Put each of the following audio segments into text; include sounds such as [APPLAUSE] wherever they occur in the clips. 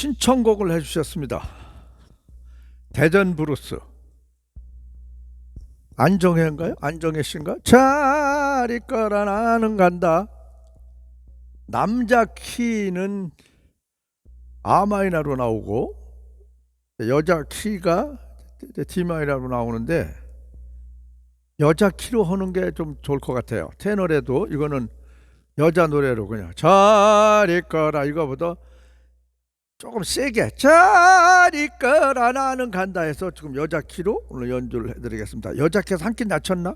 신청곡을 해주셨습니다. 대전 브루스 안정혜인가요? 안정혜 씨인가? 잘 있거라 나는 간다. 남자 키는 A 마이너로 나오고 여자 키가 D 마이너로 나오는데 여자 키로 하는 게 좀 좋을 것 같아요. 테너래도 이거는 여자 노래로 그냥 잘 있거라 이거보다 조금 세게 잘 있거라 나는 간다 해서 지금 여자 키로 오늘 연주를 해드리겠습니다. 여자 키에서 한 키 낮췄나?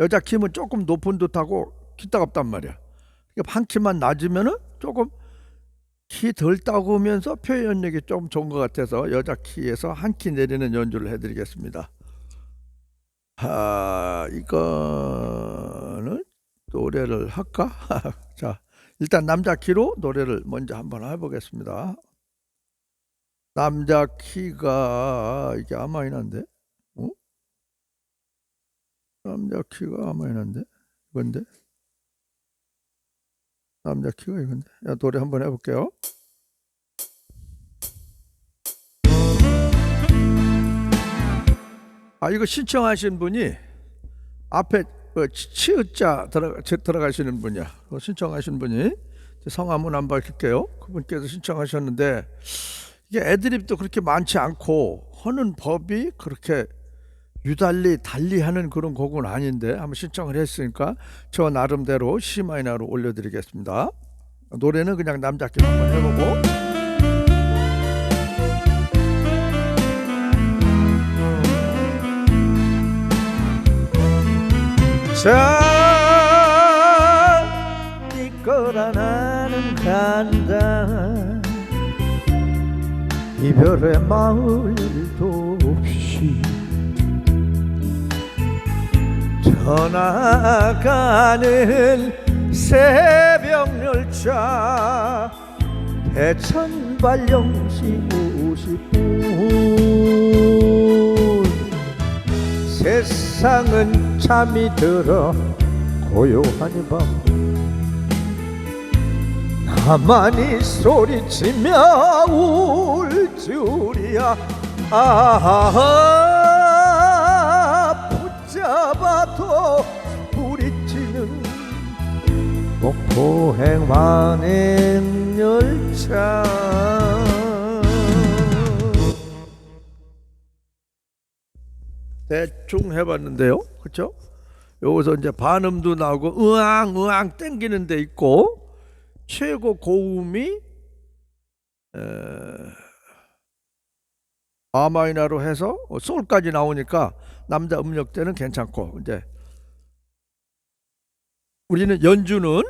여자 키면 조금 높은 듯하고 키 따갑단 말이야. 한 키만 낮으면은 조금 키 덜 따구면서 표현력이 좀 좋은 것 같아서 여자 키에서 한 키 내리는 연주를 해드리겠습니다. 아 이거는 노래를 할까? [LAUGHS] 자 일단 남자 키로 노래를 먼저 한번 해보겠습니다. 남자 키가 이게 아마이나인데, 어? 남자 키가 아마이나인데 이건데 남자 키가 이건데. 야 노래 한번 해볼게요. 아 이거 신청하신 분이 앞에 그 치- 치읓자 들어가 제- 들어가시는 분이야. 그 신청하신 분이 성함은 안 밝힐게요. 그분께서 신청하셨는데 이게 애드립도 그렇게 많지 않고 하는 법이 그렇게 유달리 달리하는 그런 곡은 아닌데 한번 신청을 했으니까 저 나름대로 C 마이너로 올려드리겠습니다. 노래는 그냥 남자끼리 한번 해보고. 자, 이거라 나는 간다. 이별의 마을도 없이 떠나가는 새벽 열차 대천 발령시 50분. 세상은 잠이 들어 고요하니 밤 나만이 소리치며 울 줄이야. 아 붙잡아도 부딪히는 목포행 완행 열차. 대충 해봤는데요. 그렇죠? 여기서 이제 반음도 나오고 으앙 으앙 땡기는 데 있고 최고 고음이 에, 아마이나로 해서 솔까지 나오니까 남자 음력 때는 괜찮고 이제 우리는 연주는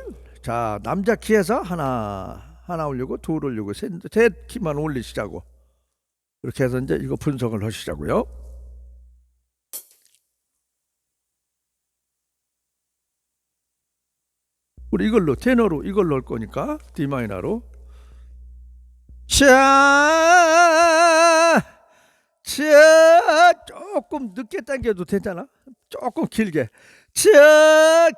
자 남자 키에서 하나 하나 올리고 둘 올리고 셋, 셋 키만 올리시자고 그렇게 해서 이제 이거 분석을 하시자고요. 우리 이걸로 테너로 이걸로 할 거니까 D 마이너로. 자, 자 조금 늦게 당겨도 되잖아. 조금 길게. 자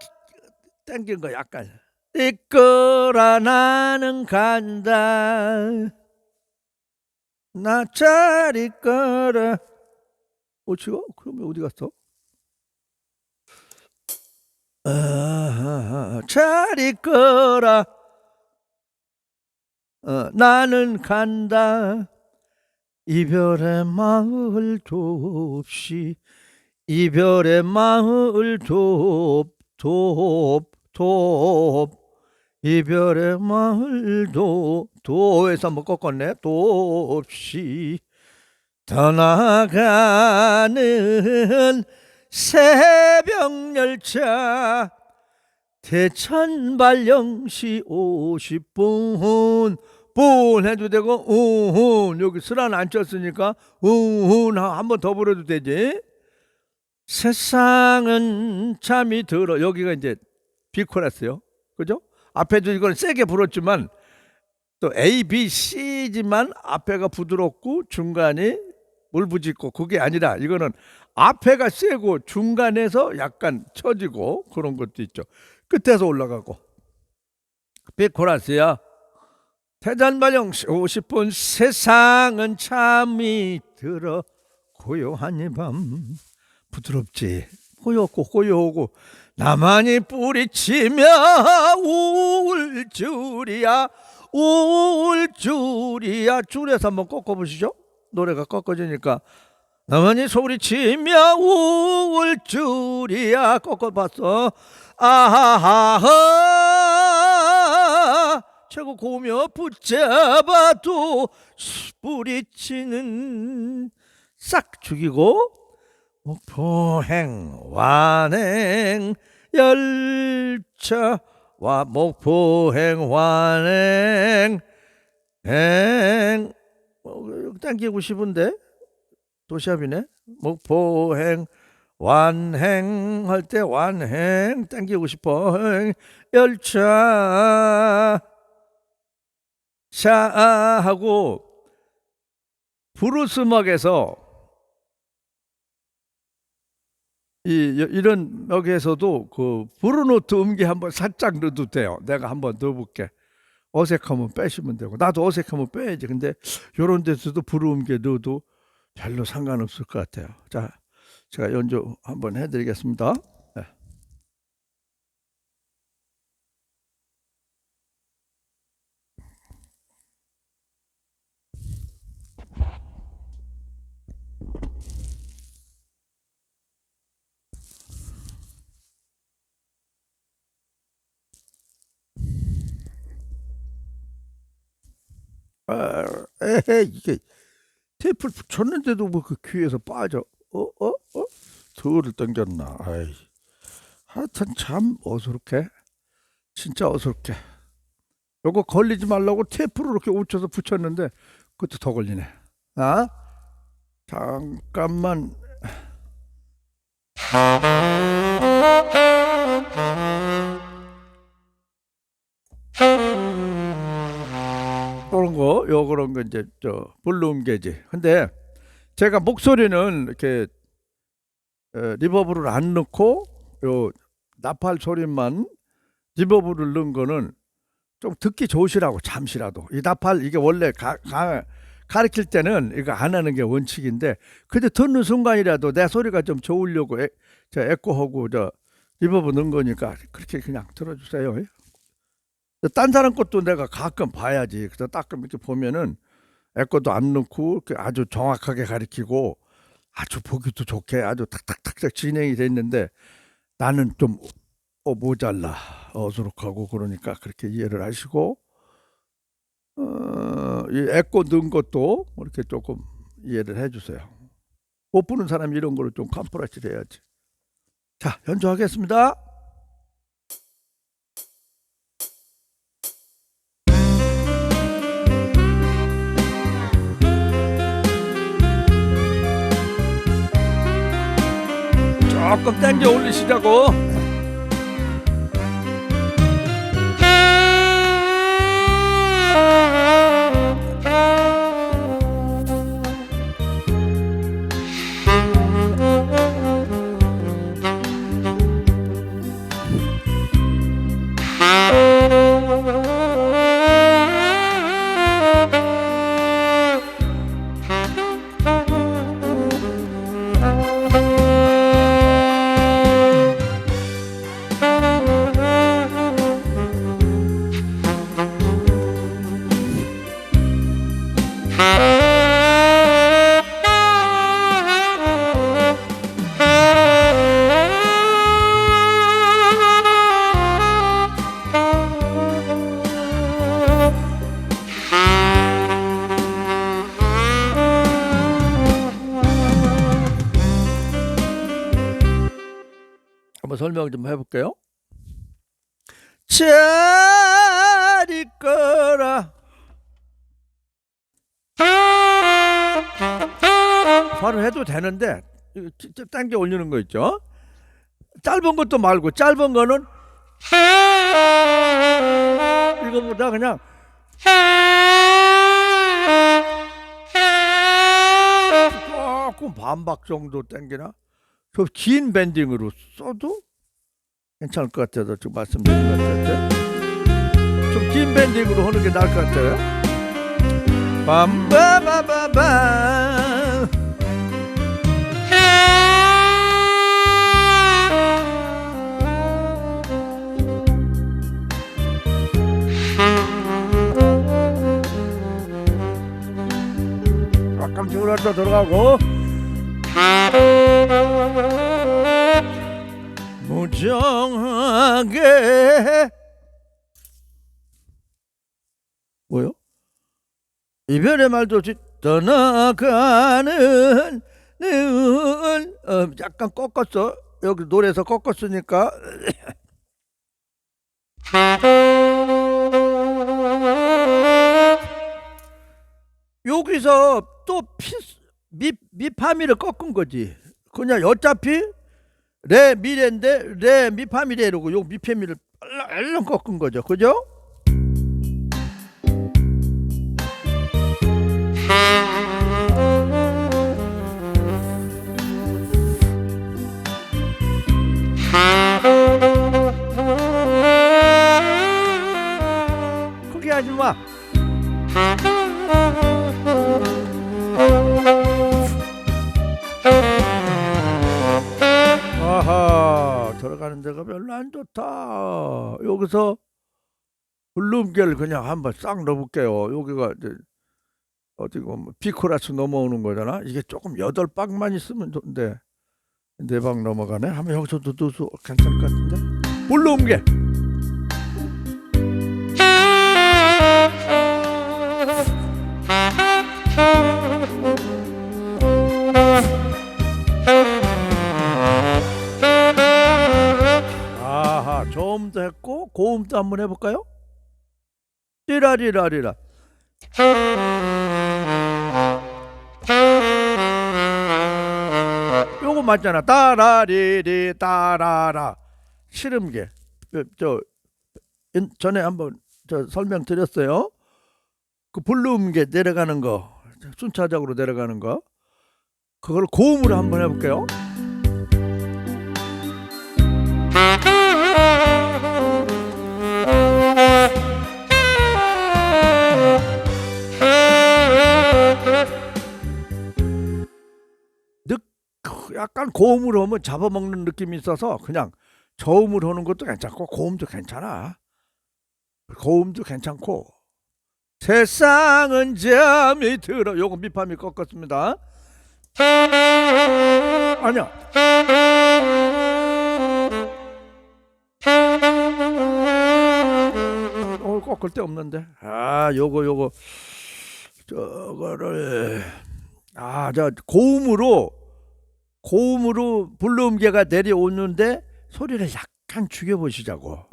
당긴 거 약간. 이끌어 나는 간다. 나 잘 이끌어. 어 지금 그러면 어디 갔어? 아, 잘 이끌어. 어, 나는 간다. 이별의 마을도 없이 이별의 마을도 돕돕 돕. 이별의 마을 도 도에서 한번 꺾었네. 도 없이 떠나가는 새벽 열차 대천 발령시 50분 분 해도 되고 우훈 여기 슬안 안 쳤으니까 우훈 한번 더 불어도 되지? 세상은 잠이 들어. 여기가 이제 비코라스요. 그죠? 앞에도 이걸 세게 불었지만 또 A, B, C지만 앞에가 부드럽고 중간이 물부짖고 그게 아니라 이거는 앞에가 세고 중간에서 약간 처지고 그런 것도 있죠. 끝에서 올라가고. 비코라스야 대단발령 50분 세상은 참이 들어 고요한 이밤. 부드럽지. 고요고 고요하고. 나만이 뿌리치며 울 줄이야 울 줄이야. 줄에서 한번 꺾어보시죠 노래가 꺾어지니까 나만이 소리치며 울 줄이야. 꺾어봤어. 아하하 최고 고며 붙잡아도 뿌리치는 싹 죽이고 목포행 완행 열차 와 목포행 완행 행 어, 땡기고 싶은데 도시압이네 목포행 완행 할 때 완행 땡기고 싶어 행, 열차 샤 하고 브루스 음악에서 이 여- 이런 역에서도 그 브루노트 음기 한번 살짝 넣어도 돼요. 내가 한번 넣어볼게. 어색하면 빼시면 되고 나도 어색하면 빼야지. 근데 요런 데서도 브루 음기 넣어도 별로 상관없을 것 같아요. 자, 제가 연주 한번 해드리겠습니다. 아, 에헤 [LAUGHS] 이게 테이프를 붙였는데도 뭐 그 귀에서 빠져. 어, 어, 어? 더를 당겼나. 아이. 하여튼 참 어수룩해. 진짜 어수룩해. 요거 걸리지 말라고 테이프로 이렇게 웃혀서 붙였는데 그것도 더 걸리네. 아? 잠깐만. 요 그런 거 이제 저 볼륨계지. 근데 제가 목소리는 이렇게 어, 리버브를 안 넣고 요 나팔 소리만 리버브를 넣은 거는 좀 듣기 좋으시라고 잠시라도 이 나팔 이게 원래 가, 가, 가르칠 때는 이거 안 하는 게 원칙인데 근데 듣는 순간이라도 내 소리가 좀 좋으려고 에, 저 에코하고 저 리버브 넣은 거니까 그렇게 그냥 들어주세요. 딴 사람 것도 내가 가끔 봐야지. 그래서 가끔 이렇게 보면은 에코도 안 넣고 아주 정확하게 가리키고 아주 보기도 좋게 아주 탁탁탁탁 진행이 됐는데 나는 좀 어, 모자라 어수룩하고 그러니까 그렇게 이해를 하시고 어, 이 에코 넣은 것도 이렇게 조금 이해를 해주세요. 못 부는 사람이 이런 거를 좀 컴프레스를 해야지. 자 연주하겠습니다. 조금 당겨 올리시자고. 한번 설명 좀 해볼게요. 잘 있거라. 바로 해도 되는데 당겨 올리는 거 있죠? 짧은 것도 말고 짧은 거는 이거보다 그냥 조금 반박 정도 당기나 그 긴 밴딩으로 써도 괜찮을 것 같아서 지금 말씀드린 것 같은데 좀 긴 밴딩으로 하는 게 나을 것 같아. 빰바바바밤. 약간 쭈그렸다 들어가고 무정하게. 뭐요? 이별의 말도 없이 떠나가는 늘 어, 약간 꺾었어. 여기 노래에서 꺾었으니까. [LAUGHS] 여기서 또 피, 미, 미파미를 꺾은 거지 그냥 어차피 레 미레인데 레 미파미레 이러고 요 미파미를 얼렁 꺾은 거죠 그죠? 여기서 블룸겔 그냥 한번 싹 넣어볼게요. 여기가 이제 어디 보면 비코라스 넘어오는 거잖아. 이게 조금 여덟 방만 있으면 좋은데 네방 넘어가네. 하면 여기서도 넣어서 괜찮을 것 같은데. 블룸겔. 고음도 한번 해볼까요? 띠라리라리라. 요거 맞잖아. 따라리리 따라라. 시름계. 그, 저 인- 전에 한번 저 설명드렸어요. 그 볼륨계 내려가는 거 순차적으로 내려가는 거. 그걸 고음으로 한번 해볼게요 약간 고음으로 하면 잡아먹는 느낌이 있어서 그냥 저음으로 하는 것도 괜찮고 고음도 괜찮아. 고음도 괜찮고 세상은 잠이 들어 요거 밑밤이 꺾었습니다. 아니야. 어 꺾을 데 없는데. 아 요거 요거 저거를 아 저 고음으로 고음으로 불러음계가 내려오는데 소리를 약간 죽여보시자고.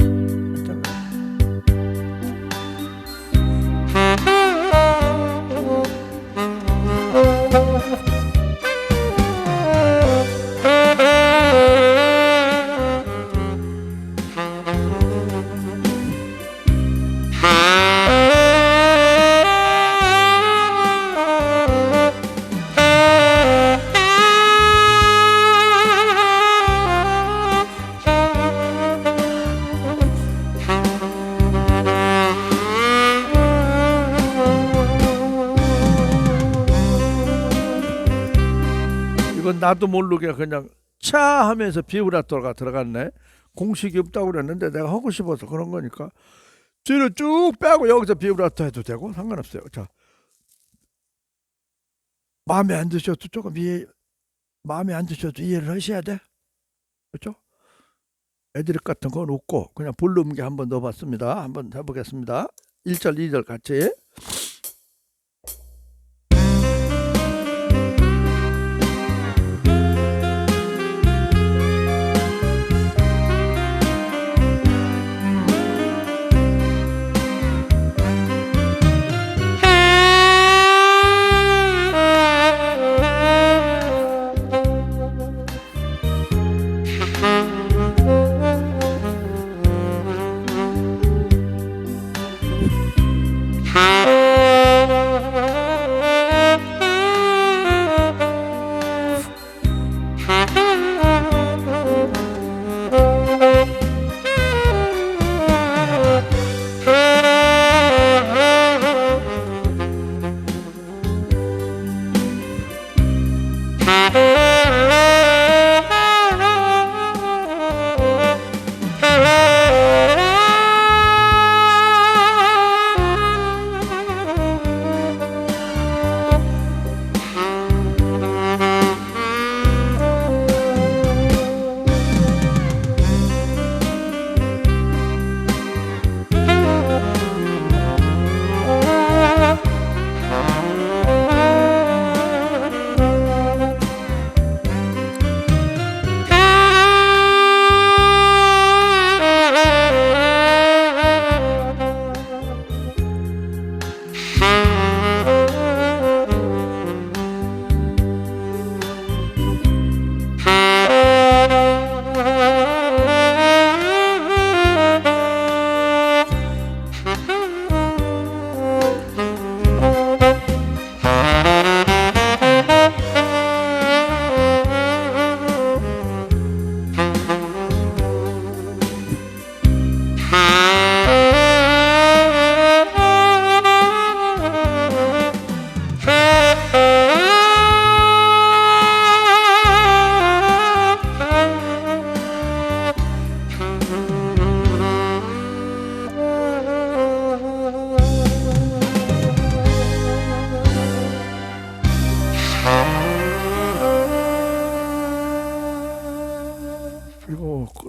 나도 모르게 그냥 차 하면서 비브라토가 들어갔네. 공식이 없다고 그랬는데 내가 하고 싶어서 그런 거니까 뒤로 쭉 빼고 여기서 비브라토 해도 되고 상관없어요. 자 마음에 안 드셔도 조금 이해 마음에 안 드셔도 이해를 하셔야 돼. 그렇죠? 애드립 같은 건 없고 그냥 볼륨게 한번 넣어봤습니다. 한번 해보겠습니다. 1절 2절 같이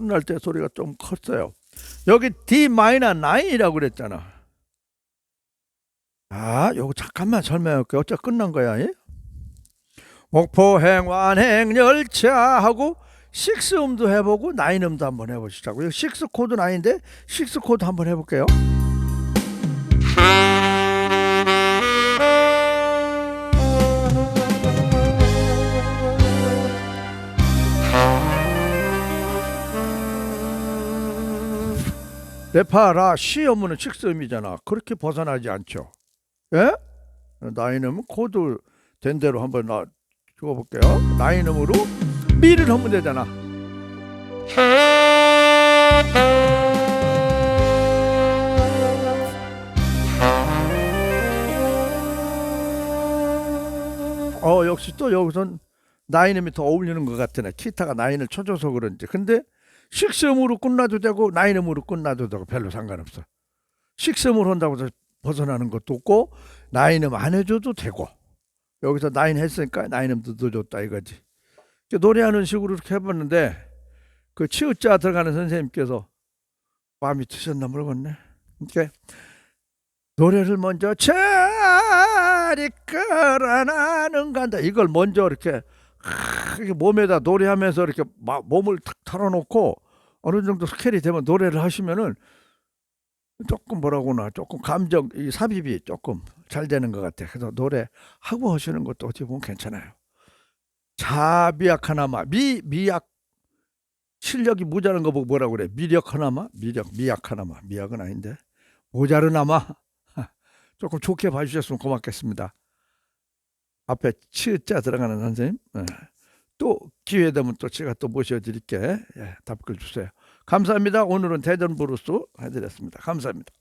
날 때 소리가 좀 컸어요. 여기 D 마이너 9이라고 그랬잖아. 아, 요거 잠깐만 설명할게. 어차 끝난 거야. 예? 목포 행 완행 열차 하고 식스 음도 해보고 나인 음도 한번 해보시자고. 여기 식스 코드 나인데 식스 코드 한번 해볼게요. 레파라 시음은 식스음이잖아. 그렇게 벗어나지 않죠. 예? 나인음은 코드 된 대로 한번 나 적어볼게요. 나인음으로 미를 하면 되잖아. 어 역시 또 여기선 나인음이 더 어울리는 것 같으네. 기타가 나인을 쳐줘서 그런지. 근데 식스음으로 끝나도 되고 나인음으로 끝나도 되고 별로 상관없어. 식스음으로 한다고 해서 벗어나는 것도 없고 나인음 안 해줘도 되고 여기서 나인 했으니까 나인음도 넣어줬다 이거지. 노래하는 식으로 이렇게 해봤는데 그 치우자 들어가는 선생님께서 마음이 드셨나 모르겠네. 이렇게 노래를 먼저 자리 끌어나는 간다 이걸 먼저 이렇게 하, 이렇게 몸에다 노래하면서 이렇게 마- 몸을 탁 털어놓고 어느 정도 스케일이 되면 노래를 하시면은 조금 뭐라고나 조금 감정 이 삽입이 조금 잘 되는 것 같아. 그래서 노래 하고 하시는 것도 어떻게 보면 괜찮아요. 자비약 하나마 미 미약 실력이 모자란 거 보고 뭐라고 그래? 미력 하나마 미력 미약 하나마 미약은 아닌데 모자르나마 [LAUGHS] 조금 좋게 봐주셨으면 고맙겠습니다. 앞에 치자 들어가는 선생님 예. 또 기회 되면 또 제가 또 모셔드릴게 예, 답글 주세요. 감사합니다. 오늘은 대전 브루스 해드렸습니다. 감사합니다.